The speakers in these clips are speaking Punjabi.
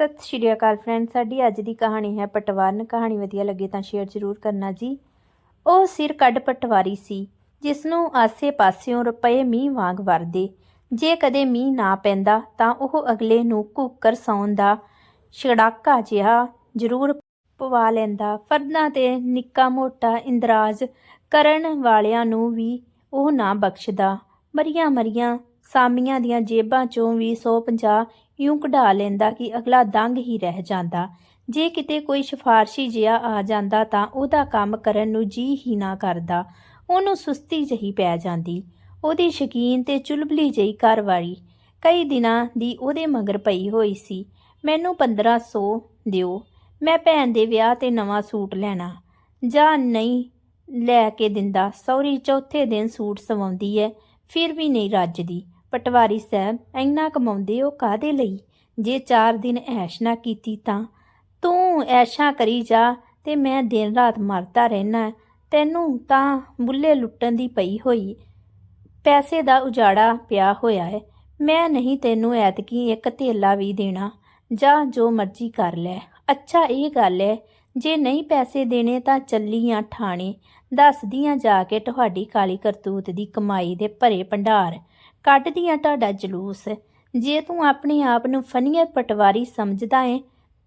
ਸਤਿ ਸ਼੍ਰੀ ਅਕਾਲ ਫਰੈਂਡ ਸਾਡੀ ਅੱਜ ਦੀ ਕਹਾਣੀ ਹੈ ਪਟਵਾਰਨ। ਕਹਾਣੀ ਵਧੀਆ ਲੱਗੇ ਤਾਂ ਸ਼ੇਅਰ ਜ਼ਰੂਰ ਕਰਨਾ ਜੀ। ਉਹ ਸਿਰ ਕੱਢ ਪਟਵਾਰੀ ਸੀ ਜਿਸ ਨੂੰ ਆਸੇ-ਪਾਸਿਓਂ ਰੁਪਏ ਮੀਂਹ ਵਾਂਗ ਵਰਦੇ। ਜੇ ਕਦੇ ਮੀਂਹ ਨਾ ਪੈਂਦਾ ਤਾਂ ਉਹ ਅਗਲੇ ਨੂੰ ਕੁੱਕਰ ਸੌਣ ਦਾ ਛੜਾਕਾ ਜਿਹਾ ਜ਼ਰੂਰ ਪਵਾ ਲੈਂਦਾ। ਫਰਦਾਂ ਤੇ ਨਿੱਕਾ ਮੋਟਾ ਇੰਦਰਾਜ ਕਰਨ ਵਾਲਿਆਂ ਨੂੰ ਵੀ ਉਹ ਨਾ ਬਖਸ਼ਦਾ। ਮਰੀਆਂ ਮਰੀਆਂ ਸਾਮੀਆਂ ਦੀਆਂ ਜੇਬਾਂ ਚੋਂ ਵੀ 150 ਇਉਂ ਕਢਾ ਲੈਂਦਾ ਕਿ ਅਗਲਾ ਦੰਗ ਹੀ ਰਹਿ ਜਾਂਦਾ। ਜੇ ਕਿਤੇ ਕੋਈ ਸਿਫਾਰਸ਼ੀ ਜਿਹਾ ਆ ਜਾਂਦਾ ਤਾਂ ਉਹਦਾ ਕੰਮ ਕਰਨ ਨੂੰ ਜੀ ਹੀ ਨਾ ਕਰਦਾ। ਉਹਨੂੰ ਸੁਸਤੀ ਜਹੀ ਪੈ ਜਾਂਦੀ। ਉਹਦੀ ਸ਼ਕੀਨ ਤੇ ਚੁਲਬਲੀ ਜਈ ਘਰਵਾਲੀ ਕਈ ਦਿਨਾਂ ਦੀ ਉਹਦੇ ਮਗਰ ਪਈ ਹੋਈ ਸੀ। ਮੈਨੂੰ 1500 ਦਿਓ। ਮੈਂ ਭੈਣ ਦੇ ਵਿਆਹ ਤੇ ਨਵਾਂ ਸੂਟ ਲੈਣਾ। ਜਾਂ ਨਹੀਂ ਲੈ ਕੇ ਦਿੰਦਾ। ਸੌਰੀ, ਚੌਥੇ ਦਿਨ ਸੂਟ ਸਵਾਉਂਦੀ ਐ, ਫਿਰ ਵੀ ਨਹੀਂ ਰੱਜਦੀ। ਪਟਵਾਰੀ ਸਾਹਿਬ ਇੰਨਾ ਕਮਾਉਂਦੇ ਹੋ ਕਾਦੇ ਲਈ? ਜੇ 4 ਦਿਨ ਐਸ਼ ਨਾ ਕੀਤੀ ਤਾਂ? ਤੂੰ ਐਸ਼ਾਂ ਕਰੀ ਜਾ ਤੇ ਮੈਂ ਦਿਨ ਰਾਤ ਮਰਦਾ ਰਹਿਣਾ। ਤੈਨੂੰ ਤਾਂ ਬੁੱਲੇ ਲੁੱਟਣ ਦੀ ਪਈ ਹੋਈ। ਪੈਸੇ ਦਾ ਉਜਾੜਾ ਪਿਆ ਹੋਇਆ ਹੈ। ਮੈਂ ਨਹੀਂ ਤੈਨੂੰ ਐਤਕੀ ਇੱਕ ਥੇਲਾ ਵੀ ਦੇਣਾ। ਜਾਂ ਜੋ ਮਰਜ਼ੀ ਕਰ ਲੈ। ਅੱਛਾ ਇਹ ਗੱਲ ਹੈ ਜੇ ਨਹੀਂ ਪੈਸੇ ਦੇਣੇ ਤਾਂ ਚੱਲੀ ਆ ਠਾਣੇ। ਦੱਸਦੀਆਂ ਜਾ ਕੇ ਤੁਹਾਡੀ ਕਾਲੀ ਕਰਤੂਤ ਦੀ ਕਮਾਈ ਦੇ ਭਰੇ ਭੰਡਾਰ। ਕੱਢਦੀਆਂ ਤੁਹਾਡਾ ਜਲੂਸ। ਜੇ ਤੂੰ ਆਪਣੇ ਆਪ ਨੂੰ ਫਨੀਅਰ ਪਟਵਾਰੀ ਸਮਝਦਾ ਏ,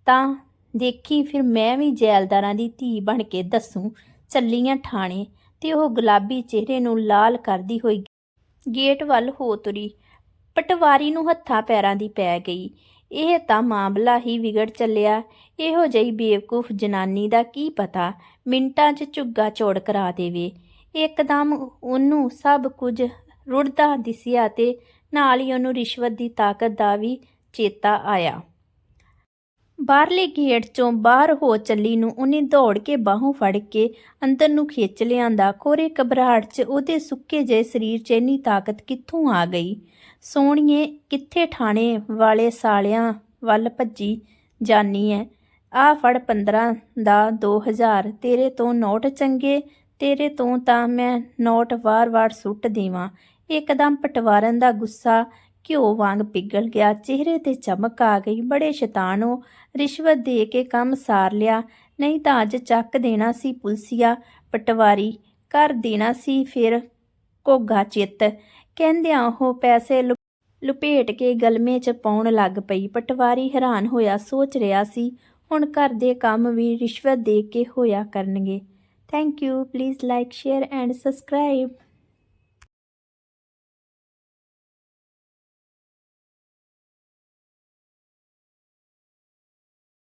ਤਾਂ ਦੇਖੀ ਫਿਰ ਮੈਂ ਵੀ ਜੈਲਦਾਰਾਂ ਦੀ ਧੀ ਬਣ ਕੇ ਦੱਸੂ ਚੱਲੀਆਂ ਠਾਣੇ, ਤੇ ਉਹ ਗੁਲਾਬੀ ਚਿਹਰੇ ਨੂੰ ਲਾਲ ਕਰਦੀ ਹੋਈ ਗੇਟ ਵੱਲ ਹੋ ਤੁਰੀ। ਪਟਵਾਰੀ ਨੂੰ ਹੱਥਾਂ ਪੈਰਾਂ ਦੀ ਪੈ ਗਈ। ਇਹ ਤਾਂ ਮਾਮਲਾ ਹੀ ਵਿਗੜ ਚੱਲਿਆ। ਇਹੋ ਜਿਹੀ ਬੇਵਕੂਫ ਜਨਾਨੀ ਦਾ ਕੀ ਪਤਾ? ਮਿੰਟਾਂ 'ਚ ਝੁੱਗਾ ਚੋੜ ਕਰਾ ਦੇਵੇ। ਇੱਕਦਮ ਉਹਨੂੰ ਸਭ ਕੁਝ ਰੁੜਦਾ ਦਿਸਿਆ ਤੇ ਨਾਲ ਹੀ ਉਹਨੂੰ ਰਿਸ਼ਵਤ ਦੀ ਤਾਕਤ ਦਾ ਵੀ ਚੇਤਾ ਆਇਆ। ਬਾਹਰਲੇ ਗੇਟ ਚੋਂ ਬਾਹਰ ਹੋ ਚੱਲੀ ਨੂੰ ਉਹਨੇ ਦੌੜ ਕੇ ਬਾਹੋਂ ਫੜ ਕੇ ਅੰਦਰ ਨੂੰ ਖਿੱਚ ਲਿਆਂਦਾ। ਕੋਰੇ ਘਬਰਾਹਟ 'ਚ ਉਹਦੇ ਸੁੱਕੇ ਜਿਹੇ ਸਰੀਰ 'ਚ ਇੰਨੀ ਤਾਕਤ ਕਿੱਥੋਂ ਆ ਗਈ? ਸੋਹਣੀਏ, ਕਿੱਥੇ ਠਾਣੇ ਵਾਲੇ ਸਾਲਿਆਂ ਵੱਲ ਭੱਜੀ ਜਾਨੀ ਐ? ਆ ਫੜ 15 ਦਾ 2000 ਤੇਰੇ ਤੋਂ ਨੋਟ ਚੰਗੇ, ਤੇਰੇ ਤੋਂ ਤਾਂ ਮੈਂ ਨੋਟ ਵਾਰ-ਵਾਰ ਸੁੱਟ ਦੇਵਾਂ। ਇੱਕਦਮ ਪਟਵਾਰਨ ਦਾ ਗੁੱਸਾ ਘਿਓ ਵਾਂਗ ਪਿਘਲ ਗਿਆ। ਚਿਹਰੇ ਤੇ ਚਮਕ ਆ ਗਈ। ਬੜੇ ਸ਼ੈਤਾਨੋ ਰਿਸ਼ਵਤ ਦੇ ਕੇ ਕੰਮ ਸਾਰ ਲਿਆ। ਨਹੀਂ ਤਾਂ ਅੱਜ ਚੱਕ ਦੇਣਾ ਸੀ ਪੁਲਸੀਆ, ਪਟਵਾਰੀ, ਕਰ ਦੇਣਾ ਸੀ ਫਿਰ ਘੋਗਾ ਚਿੱਤ। ਕਹਿੰਦਿਆਂ ਉਹ ਪੈਸੇ ਲੁ- ਲੁਪੇਟ ਕੇ ਗਲਮੇ 'ਚ ਪਾਉਣ ਲੱਗ ਪਈ। ਪਟਵਾਰੀ ਹੈਰਾਨ ਹੋਇਆ, ਸੋਚ ਰਿਹਾ ਸੀ, ਹੁਣ ਘਰ ਦੇ ਕੰਮ ਵੀ ਰਿਸ਼ਵਤ ਦੇ ਕੇ ਹੋਇਆ ਕਰਨਗੇ। Thank you. Please like, share and subscribe.